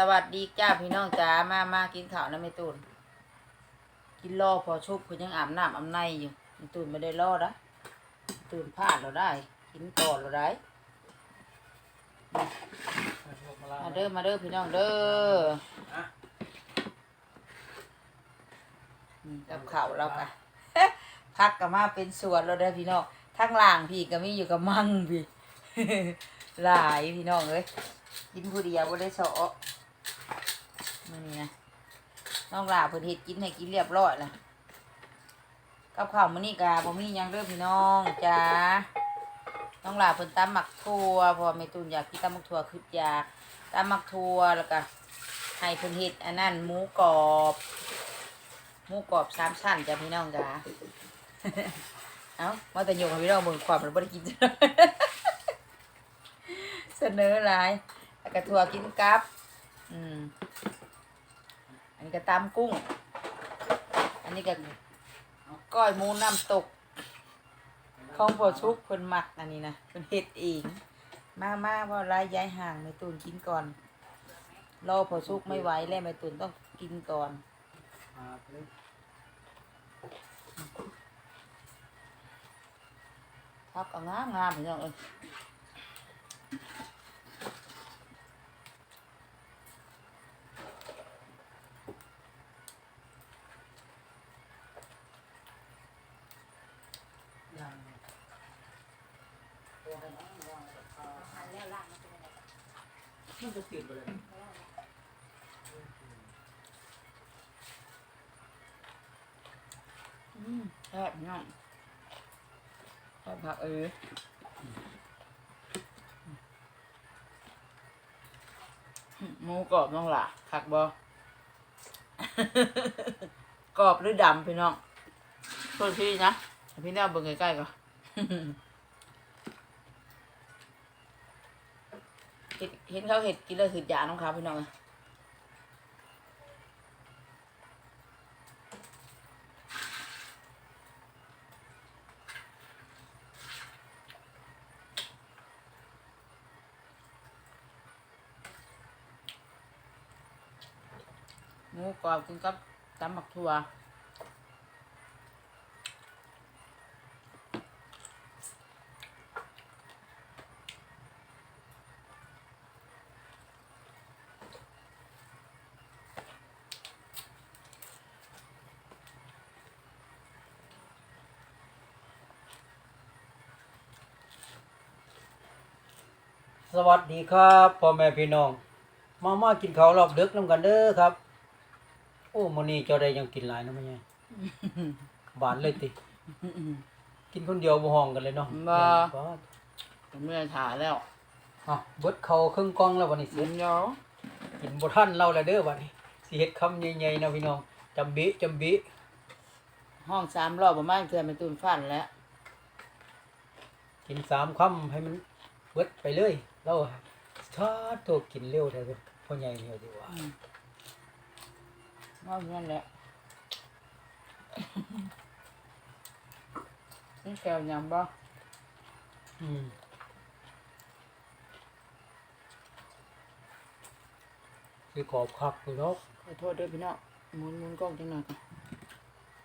สวัสดีจ้าพี่น้องจ้ามามากินข้าวนะแม่ตูนกินรอพอชุบเพิ่นยังอาบน้ำอาบในอยู่แม่ตูนไม่ได้รอนะแม่ตูนพลาดเราได้ กินก่อนเราได้มาเด้อมาเด้อพี่น้องเด้อนี่กับข้าวเราค่ะพักก็มาเป็นสวนเราได้พี่น้องทั้งล่างพี่ก็มีอยู่กับมั่งพี่หลายพี่น้องเอ้ยกินผู้เดียวบ่ได้เสาะ นี่นะน้องหลาเพิ่นเฮ็ดกินให้กินเรียบร้อยแล้วกับข้าวมื้อนี้ก็บ่มีหยังเด้อพี่น้องจ้าน้องหลาเพิ่นตำหมักทั่วพอแม่ตูนอยากกินตำหมักทั่วคืออยากตำหมักทั่วแล้วก็ให้เพิ่นเฮ็ดอันนั้นหมูกรอบหมูกรอบสามชั้นจ้ะพี่น้องจ้าเอ้ามาแต่โยกให้พี่น้องเบิ่งความมันบ่ได้กินเสนอหลายแล้วก็ถั่วกินกับ อืม อันนี้ก็ตำกุ้ง อันนี้ก็ก้อยหมูน้ำตก ของพอชุกเพิ่นมักอันนี้นะเพิ่นเฮ็ดเอง มามาว่าลายย้ายห่างไม่ตูนกินก่อน รอพอชุกไม่ไหวแล้วไม่ตูนต้องกินก่อนพักก็งามงามพี่น้องเอ้ย มันจะติดไปเลย อืมแซ่บพี่น้องแซ่บผักเออหมูกรอบน้องหล่ะผักบอกรอบหรือดำพี่น้องโทษพี่นะพี่แนวเบิ่งใกล้ๆก่อนเห็นเห็นเขาเห็ดกินเลยถือยาน้องเขาพี่น้อง หมูกรอบกินกับตำหมักถั่วสวัสดีครับพ่อแม่พี่น้อง มามากินข้าวรอบดึกน้ำกันเด้อครับ อ้มื้อนี้เจ้าได้ยังกินหลายเนาะแม่ใหญ่บานเลยติ กินคนเดียวบ่ห้องกันเลยเนาะบ่ บ่ผมไม่ได้ถ่ายแล้วอะเบิดเข้าวครึ่งกล่องแล้ววันนี้เสีเสียยงยอกินบ่ทันเราแล้วเด้อวันนี้สิเฮ็ดคำใหญ่ๆนะพี่น้องจำบิจำบิห้องสามรอบประมาณเทือนเป็นตูนฟันแล้วกินสามคำให้มันเบิดไปเลยเราชาดโตกินเร็วแท้เด้อพ่อใหญ่เนี่ยดีกว่าอืม ว่าอย่างนั้นแหละนี่แกวยังบ่อืมคือขอบคักเลยเนาะขอโทษด้วยพี่น้องหมุนหมุนกล้องจังหน่อยก่อน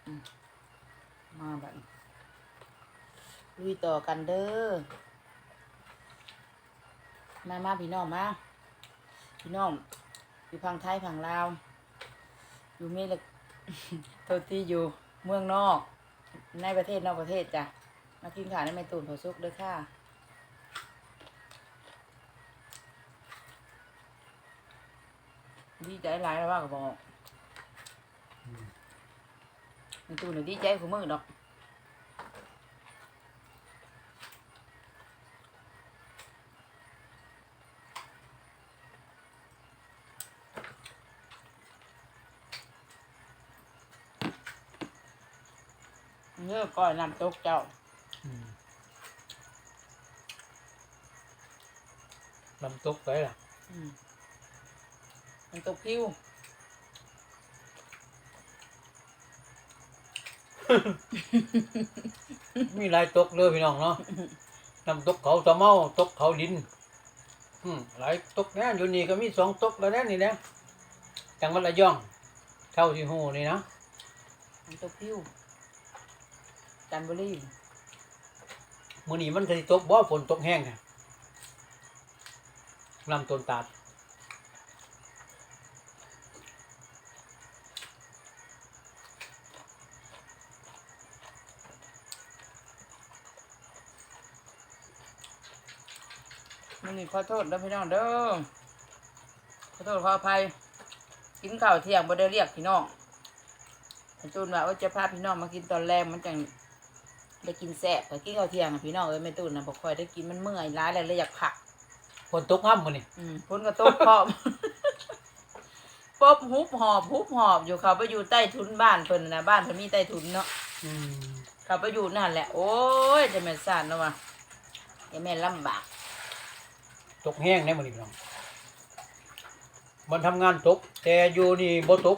อืมมาแบบนี้ลุยต่อกันเด้อ มามาพี่น้องมา พี่น้องอยู่พังไทยพังลาว อยู่เมลกโทษที่อยู่เมืองนอก ในประเทศนอกประเทศจ้ะ มากินข้าวในไม่ตูนผอซุกเด้อค่ะดีใจหลายแล้วว่าก็บอกไม่ตูนน่ะดีใจของมือดอก อก้อยน้ำตกเจ้าอืมน้ำตกไปล่ะอืมน้ำตกพิวมีหลายตกเลยพี่น้องเนาะน้ำตกเขาตะเมาตกเขาดินอืมหลายตกแน่อยู่นี่ก็มีสองตกแล้วแน่นี่นะจังหวัดระยองเท่าที่หูนี่นะมันตกพิ้ว จันทบุรีมื้อนี้มันก็สิตกบ่ฝนตกแห้งน่ะลำต้นตาดมันนี่ขอโทษเด้อพี่น้องเด้อขอโทษขออภัยกินข้าวเที่ยงบ่ได้เรียกพี่น้องไอ้ตูนว่าว่าจะพาพี่น้องมากินตอนแรกมันจัง ได้กินแซ่บแต่กินข้าวเที่ยงอะพี่น้องเอ้ยแม่ตูนนะบ่ค่อยได้กินมันเมื่อยร้ายแล้วเลยอยากผัก ฝนตกห้ำมื้อนี้อืมพ้นกระตกพร้อม ปบฮุบหอบฮุบหอบอยู่เขาไปอยู่ใต้ทุนบ้านเพิ่นน่ะนะบ้านเพิ่นมีใต้ทุนเนาะอืมเขาไปอยู่นั่นแหละ โอ้ยจะแม่นซ่านเนาะวะอย่าแม่นลำบากตกแห้งแน่มื้อนี้พี่น้องมันทำงานตกแต่อยู่นี่บ่ตก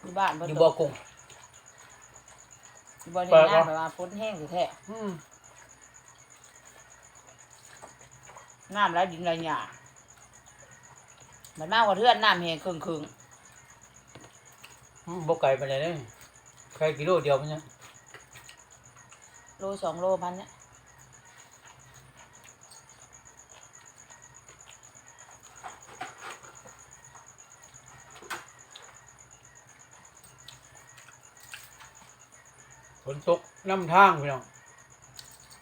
อยู่บ้านบ่อยู่ตบ่กกุ้ง อยู่บ่ได้น้ำแบบว่าฝนแห้งแท้อืมๆน้ำไหลดินไหลหญ้ามันมากกว่าเทือนน้ำแห้งครึ่งอืมบ่ไกลปานใดเด้แค่กิโลเดียวมันเนี่ยๆโลสองโลพันเนี่ย น้ำทางพี่น้อง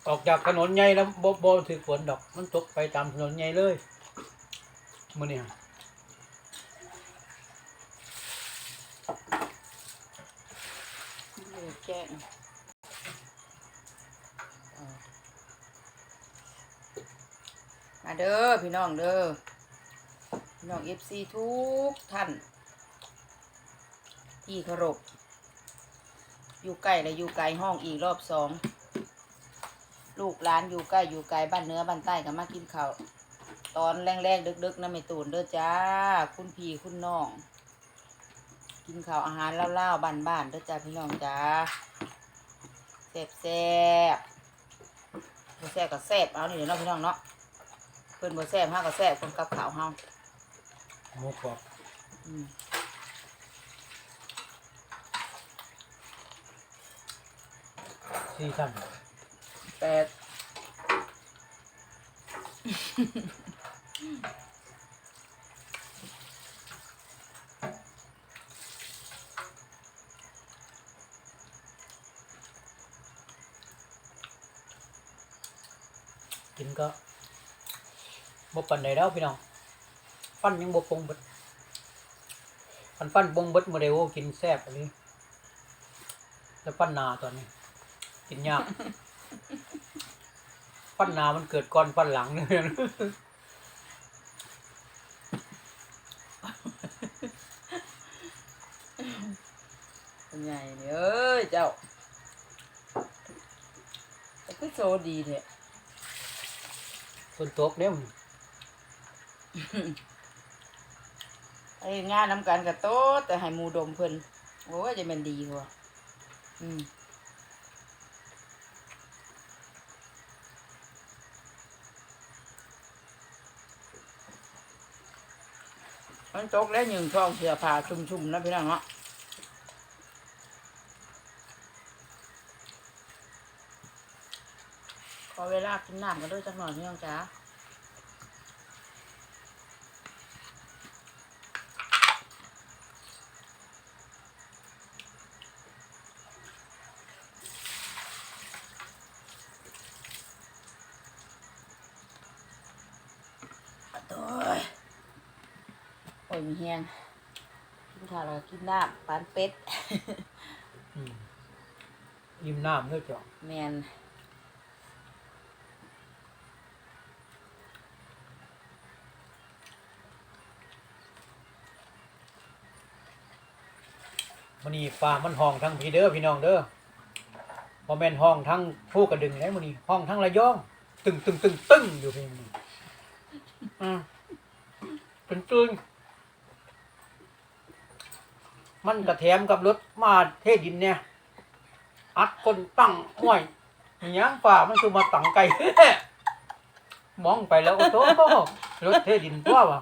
ออกจากถนนใหญ่แล้วบ่บ่ถึกฝนดอก มันตกไปตามถนนใหญ่เลยมื้อนี้เออแจ้งมาเด้อพี่น้องเด้อพี่น้องเอฟซีทุกท่าน ที่เคารพ อยู่ใกล้และอยู่ไกลห้องอีกรอบสองลูกหลานอยู่ใกล้อยู่ไกลบ้านเหนื้อบ้านใต้ก็มากินข้าวตอนแรงๆดึกๆนะไม่ตูนเด้อจ้า คุณพี่คุณน้อง กินข้าวอาหารเล่าๆบ้านๆเด้อจ้าพี่น้องจ้าแซ่บแซ่บๆบ่แซ่บก็แซ่บเอานี่เดี๋ยวเนาะพี่น้องเนาะเพิ่นบ่แซ่บเฮาก็แซ่บคนกับข้าวเฮาหมูกรอบอืม สี่ชั้นแปดกินก็บ่ปานใดแล้วพี่น้องฟันยังบ่ปรุงเบิดฟันฟันปรุงเบิดมื้อใดโอ้กินแซ่บอันนี้แล้วฟันหนาตอนนี้ กินยากฟันหนามันเกิดก่อนฟันหลังเนี่ยเป็นไงเนี่ยเอ้ยเจ้าแต่ก็โซดีแท้ฝนตกเนี่ยไอ้งานน้ำกันกับโต๊ะแต่ให้หมูดมเพิ่นโอ้ยจะเป็นดีกว่าอืม มันตกแล้วหนึ่งช่องเสื้อผ่าชุ่มๆนะพี่น้องเนาะขอเวลากินน้ำกันด้วยจักหน่อยพี่น้องจ๋า โอ้ยโอ้ยมีแฮงกินข้าวแล้วก็กินน้ำปานเป็ด อืมยิ้มน้ำเด้อจ้ะแมนมื้อนี้ฟ้ามันห้องทั้งพี่เด้อพี่น้องเด้อบ่แม่นห้องทั้งผู้กระดึงได้มื้อนี้ห้องทั้งระยอง ตึงตึงตึงตึงอยู่เพียงนี้อืมเป็นตึง มันกระแถมกับรถมาเทดินเนี่ย อัดคนตั้งห้วยอิหยงฝ่ามันคือมาตั้งไก่ มองไปแล้วโอ้โหรถเทดินตัววะ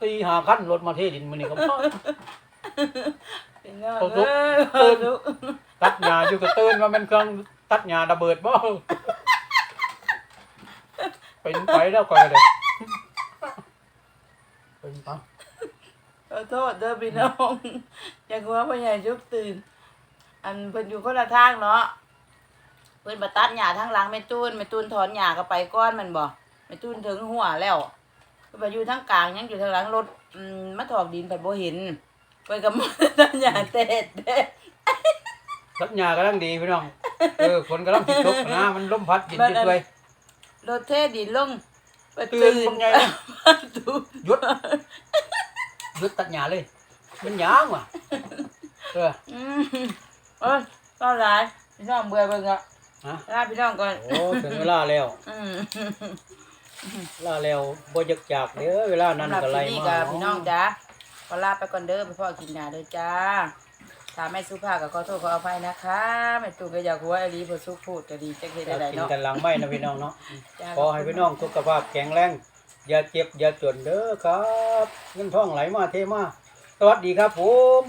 ตีหาขั้นรถมาเทดินมันนี่ก็พ่องเอาลุกเอ้ยตื่นลุกตัดหญ้าอยู่ก็ตื่นว่ามันเครื่องตัดหญ้าระเบิดบ่เป็นไปแล้วก่อนเลยเป็นไปขอ โทษเด้อพี่น้องอยากว่าพ่อใหญ่ยุบตื่น อันเพิ่นอยู่คนละทางเนาะเพิ่นมาตัดหญ้าทางหลังแม่ตูนแม่ตูนถอนหญ้าก็ไปก้อนมันบ่แม่ตูนถึงหัวแล้วเพิ่นมาอยู่ทางกลางยังอยู่ทางหลังรถอืมมาถอกดินเพิ่นบ่เห็นเพิ่นก็มาตัดหญ้าเต็ดเด้ตัดหญ้ากำลังดีพี่น้องเออฝนกำลังติดตกนะมันลมพัดดินติดเลยรถเทดินลงไปตื่นผมไงนะตูหยุดห ยุดตัดหญ้าเลย มันยางว่ะเออ อืมเอ้ยก็หลายพี่น้องเบื่อเบิ่งอะฮะ ลาพี่น้องก่อนโอ้ถึงเวลาแล้วอืมเวลาแล้วบ่อยากจากเด้อเวลานั้นสำหรับก็คไล่ลิปนี้มากับพี่น้องจ้าขอลาไปก่อนเด้อไปพ่อกินยาเด้อจ้าถ้าแม่สุภาพก็ขอโทษขออภัยนะคะแม่ตู่ก็อยากหัวอลีพอสุพูดก็ดีจักเฮ็ดอยากได้กินเนาะกันหลังไม้นะพี่น้องเนาะ จ้า ขอให้พี่น้องสุขภาพแข็งแรง อย่าเจ็บอย่าจนเด้อครับ เงินทองไหลมาเทมา สวัสดีครับผม